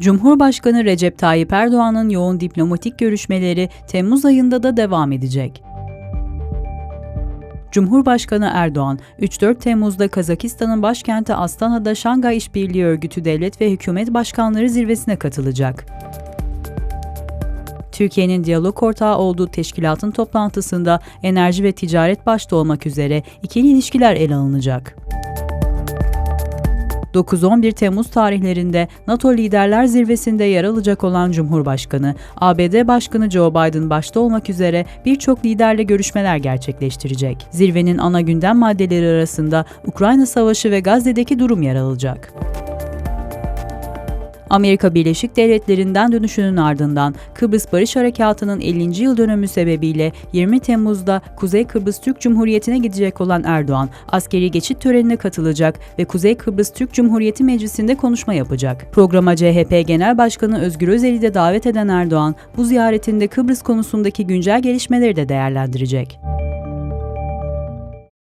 Cumhurbaşkanı Recep Tayyip Erdoğan'ın yoğun diplomatik görüşmeleri Temmuz ayında da devam edecek. Cumhurbaşkanı Erdoğan, 3-4 Temmuz'da Kazakistan'ın başkenti Astana'da Şangay İşbirliği Örgütü Devlet ve Hükümet Başkanları Zirvesi'ne katılacak. Türkiye'nin diyalog ortağı olduğu teşkilatın toplantısında enerji ve ticaret başta olmak üzere ikili ilişkiler ele alınacak. 9-11 Temmuz tarihlerinde NATO Liderler Zirvesi'nde yer alacak olan Cumhurbaşkanı, ABD Başkanı Joe Biden başta olmak üzere birçok liderle görüşmeler gerçekleştirecek. Zirvenin ana gündem maddeleri arasında Ukrayna Savaşı ve Gazze'deki durum yer alacak. Amerika Birleşik Devletleri'nden dönüşünün ardından Kıbrıs Barış Harekatı'nın 50. yıl dönümü sebebiyle 20 Temmuz'da Kuzey Kıbrıs Türk Cumhuriyeti'ne gidecek olan Erdoğan, askeri geçit törenine katılacak ve Kuzey Kıbrıs Türk Cumhuriyeti Meclisi'nde konuşma yapacak. Programa CHP Genel Başkanı Özgür Özel'i de davet eden Erdoğan, bu ziyaretinde Kıbrıs konusundaki güncel gelişmeleri de değerlendirecek.